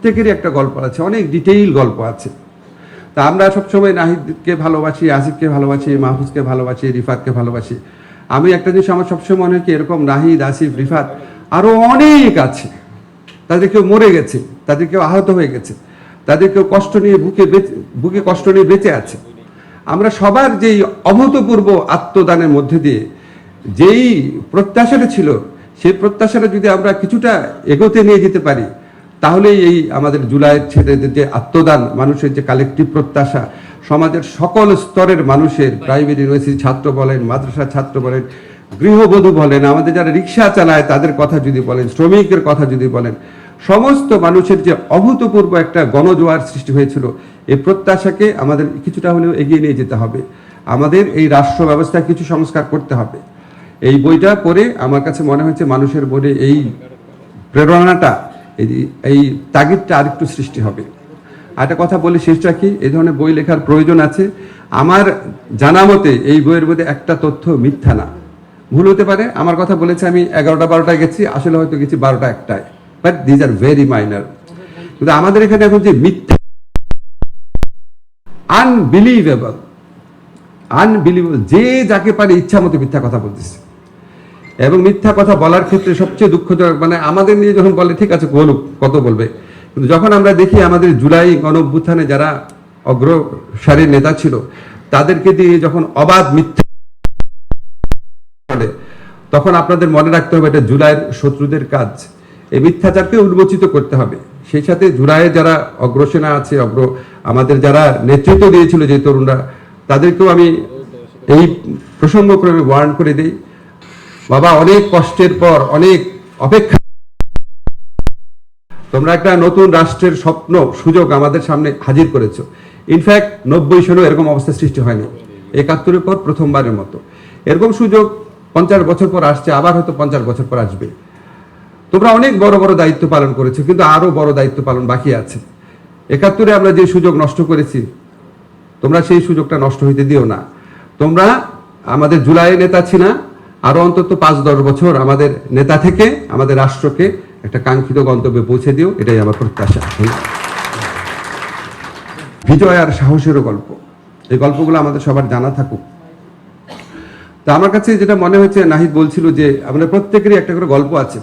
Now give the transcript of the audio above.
প্রত্যেকেরই একটা গল্প আছে, অনেক ডিটেইল গল্প আছে। তা আমরা সবসময় নাহিদকে ভালোবাসি, আসিফকে ভালোবাসি, মাহফুজকে ভালোবাসি, রিফাতকে ভালোবাসি। আমি একটা জিনিস আমার সবসময় মনে হয় কি, এরকম নাহিদ, আসিফ, রিফাত আরও অনেক আছে। তাদের কেউ মরে গেছে, তাদের কেউ আহত হয়ে গেছে, তাদের কেউ কষ্ট নিয়ে বুকে বেঁচে- বুকে কষ্ট নিয়ে বেঁচে আছে। আমরা সবার যেই অভূতপূর্ব আত্মদানের মধ্যে দিয়ে যেই প্রত্যাশাটা ছিল, সেই প্রত্যাশাটা যদি আমরা কিছুটা এগোতে নিয়ে যেতে পারি তাহলেই এই আমাদের জুলাইয়ের ছেলেদের যে আত্মদান, মানুষের যে কালেকটিভ প্রত্যাশা, সমাজের সকল স্তরের মানুষের প্রাইমারি ইউনিভার্সিটি ছাত্র বলেন, মাদ্রাসা ছাত্র বলেন, গৃহবধূ বলেন, আমাদের যারা রিক্সা চালায় তাদের কথা যদি বলেন, শ্রমিকের কথা যদি বলেন, সমস্ত মানুষের যে অভূতপূর্ব একটা গণজোয়ার সৃষ্টি হয়েছিল এই প্রত্যাশাকে আমাদের কিছুটা হলেও এগিয়ে নিয়ে যেতে হবে। আমাদের এই রাষ্ট্র ব্যবস্থায় কিছু সংস্কার করতে হবে। এই বইটা পড়ে আমার কাছে মনে হয়েছে মানুষের মনে এই প্রেরণাটা এই- তাগিদটা আরেকটু সৃষ্টি হবে। একটা কথা বলে শেষ রাখি এই ধরনের বই লেখার প্রয়োজন আছে। আমার জানা মতে এই বইয়ের মধ্যে একটা তথ্য মিথ্যা না। ভুল হতে পারে, আমার কথা বলেছে আমি এগারোটা বারোটায় গেছি, আসলে হয়তো গেছি বারোটা একটায়। But these are very minor কিন্তু আমাদের এখানে এখন যে মিথ্যা আনবিলিভেবল আনবিলিভেবল যে যাকে পারে ইচ্ছা মতো মিথ্যা কথা বলতেছে। এবং মিথ্যা কথা বলার ক্ষেত্রে সবচেয়ে দুঃখজনক মানে আমাদের নিয়ে যখন বলে, ঠিক আছে, বলুক, কত বলবে? কিন্তু যখন আমরা দেখি আমাদের জুলাই গণঅভ্যুত্থানে যারা অগ্রসারীর নেতা ছিল, তাদেরকে দিয়ে যখন অবাধ মিথ্যা তখন আপনাদের মনে রাখতে হবে এটা জুলাইয়ের শত্রুদের কাজ। এই মিথ্যাচারকে উন্মোচিত করতে হবে। সেই সাথে জুলাইয়ে যারা অগ্রসেনা আছে, অগ্র, আমাদের যারা নেতৃত্ব দিয়েছিল যে তরুণরা, তাদেরকেও আমি এই প্রসঙ্গক্রমে ওয়ার্ন করে দিই। বাবা, অনেক কষ্টের পর, অনেক অপেক্ষা। তোমরা একটা নতুন রাষ্ট্রের স্বপ্ন, সুযোগ আমাদের সামনে হাজির করেছ। ইনফ্যাক্ট নব্বই সালেও এরকম অবস্থা সৃষ্টি হয়নি। একাত্তরের পর প্রথমবারের মতো। এরকম সুযোগ পঞ্চাশ বছর পর আসছে, আবার হয়তো পঞ্চাশ বছর পর আসবে। তোমরা অনেক বড় বড় দায়িত্ব পালন করেছ, কিন্তু আরও বড় দায়িত্ব পালন বাকি আছে। একাত্তরে আমরা যে সুযোগ নষ্ট করেছি, তোমরা সেই সুযোগটা নষ্ট হইতে দিও না। তোমরা আমাদের জুলাই নেতা ছিল আরও অন্তত পাঁচ দশ বছর আমাদের নেতা থেকে, আমাদের রাষ্ট্রকে একটা কাঙ্ক্ষিত গন্তব্যে পৌঁছে দিও, এটাই আমার প্রত্যাশা। বিজয় আর সাহসেরও গল্প। এই গল্পগুলো আমাদের সবার জানা থাকুক। তা আমার কাছে যেটা মনে হচ্ছে নাহিদ বলছিল যে, আমাদের প্রত্যেকেরই একটা করে গল্প আছে।